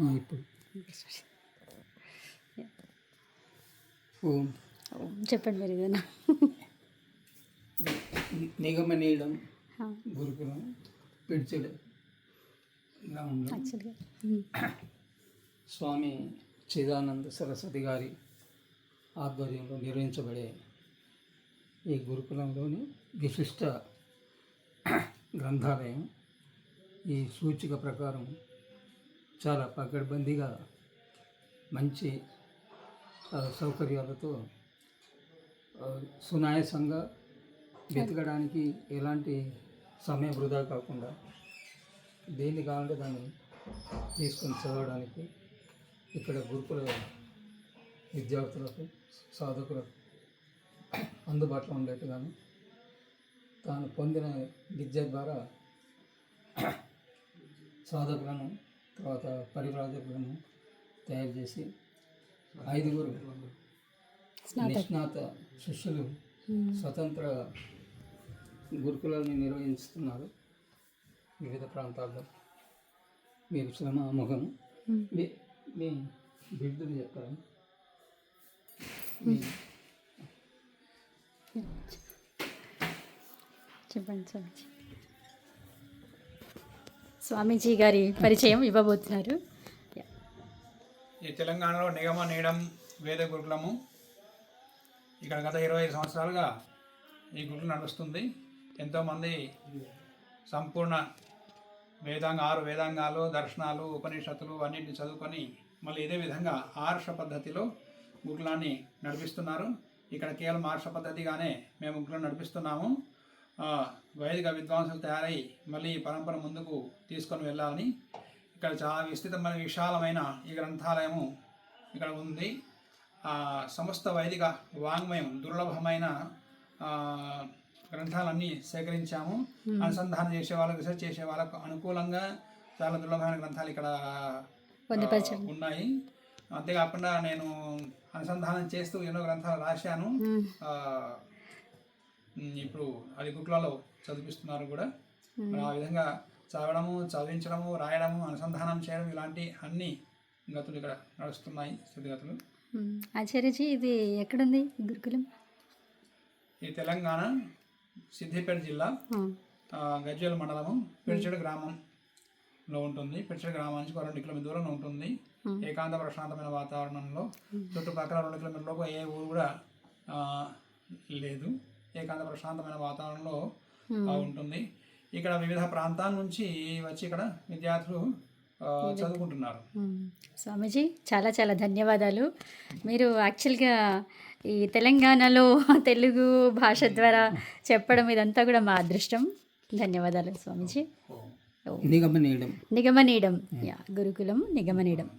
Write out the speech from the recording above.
ఇప్పుడు. ఓం. చెప్పండి మీరు ఏదైనా. నిగమనీయడం గురుకులం పిడిచెడు యాక్చువల్గా. స్వామి చిదానంద సరస్వతి గారి ఆధ్వర్యంలో నిర్వహించబడే ఈ గురుకులంలోని విశిష్ట గ్రంథాలయం ఈ సూచిక ప్రకారం చాలా పకడ్బందీగా మంచి సౌకర్యాలతో సునాయాసంగా వెతకడానికి ఎలాంటి సమయం వృధా కాకుండా దేన్ని కావాలంటే దాన్ని తీసుకొని చదవడానికి ఇక్కడ గురుకుల విద్యార్థులకు సాధకులకు అందుబాటులో ఉండేట్టుగాను తాను పొందిన విద్య ద్వారా సాధకులను తర్వాత పరివ్రాజకులను తయారు చేసి ఐదుగురు నిష్ణాత శిష్యులు స్వతంత్ర గురుకులాన్ని నిర్వహిస్తున్నారు వివిధ ప్రాంతాల్లో. మీరు శ్రమ ముఖం మీ మీ బిడ్డలు చెప్తారా మీ- చెప్పండి స్వామీజీ స్వామీజీ గారి పరిచయం ఇవ్వబోతున్నారు. ఈ తెలంగాణలో నిగమ నీడం వేద గురుకులము. ఇక్కడ గత ఇరవై ఐదు సంవత్సరాలుగా ఈ గురుకులం నడుస్తుంది. ఎంతోమంది సంపూర్ణ వేదాంగ ఆరు వేదాంగాలు దర్శనాలు ఉపనిషత్తులు అన్నింటిని చదువుకొని మళ్ళీ ఇదే విధంగా ఆర్ష పద్ధతిలో గురుకులాన్ని నడిపిస్తున్నారు. ఇక్కడ కేవలం ఆర్ష పద్ధతిగానే మేము గురుకులను నడిపిస్తున్నాము. వైదిక విద్వాంసులు తయారై మళ్ళీ ఈ పరంపర ముందుకు తీసుకొని వెళ్ళాలని ఇక్కడ చాలా విస్తృతమైన విశాలమైన ఈ గ్రంథాలయము ఇక్కడ ఉంది. సమస్త వైదిక వాంగ్మయం దుర్లభమైన గ్రంథాలన్నీ సేకరించాము. అనుసంధానం చేసే వాళ్ళకు రీసెర్చ్ చేసే వాళ్ళకు అనుకూలంగా చాలా దుర్లభమైన గ్రంథాలు ఇక్కడ ఉన్నాయి. అంతేకాకుండా నేను అనుసంధానం చేస్తూ ఎన్నో గ్రంథాలు రాశాను. ఇప్పుడు అది గుట్లలో చదివిస్తున్నారు కూడా. ఆ విధంగా చదవడము చదివించడము రాయడము అనుసంధానం చేయడం ఇలాంటి అన్ని గతులు ఇక్కడ నడుస్తున్నాయి స్థితిగతులు. ఆచార్యజీ ఇది ఎక్కడుంది గురుకులం? ఈ తెలంగాణ సిద్దిపేట జిల్లా గజ్వేల్ మండలము పిడిచెడు గ్రామంలో ఉంటుంది. పిడిచెడు గ్రామం నుంచి ఒక రెండు కిలోమీటర్ దూరంలో ఉంటుంది. ఏకాంత ప్రశాంతమైన వాతావరణంలో చుట్టుపక్కల రెండు కిలోమీటర్లకు ఏ ఊరు కూడా లేదు. ఏకాంత ప్రశాంతమైన వాతావరణంలో ఉంటుంది ఇక్కడ వివిధ ప్రాంతాల నుంచి వచ్చి ఇక్కడ విద్యార్థులు చదువుకుంటున్నారు. స్వామీజీ చాలా చాలా ధన్యవాదాలు. మీరు యాక్చువల్గా ఈ తెలంగాణలో తెలుగు భాష ద్వారా చెప్పడం ఇదంతా కూడా మా అదృష్టం. ధన్యవాదాలు స్వామీజీ. నిగమనీయడం. నిగమనీయడం. యా గురుకులం నిగమనీయడం.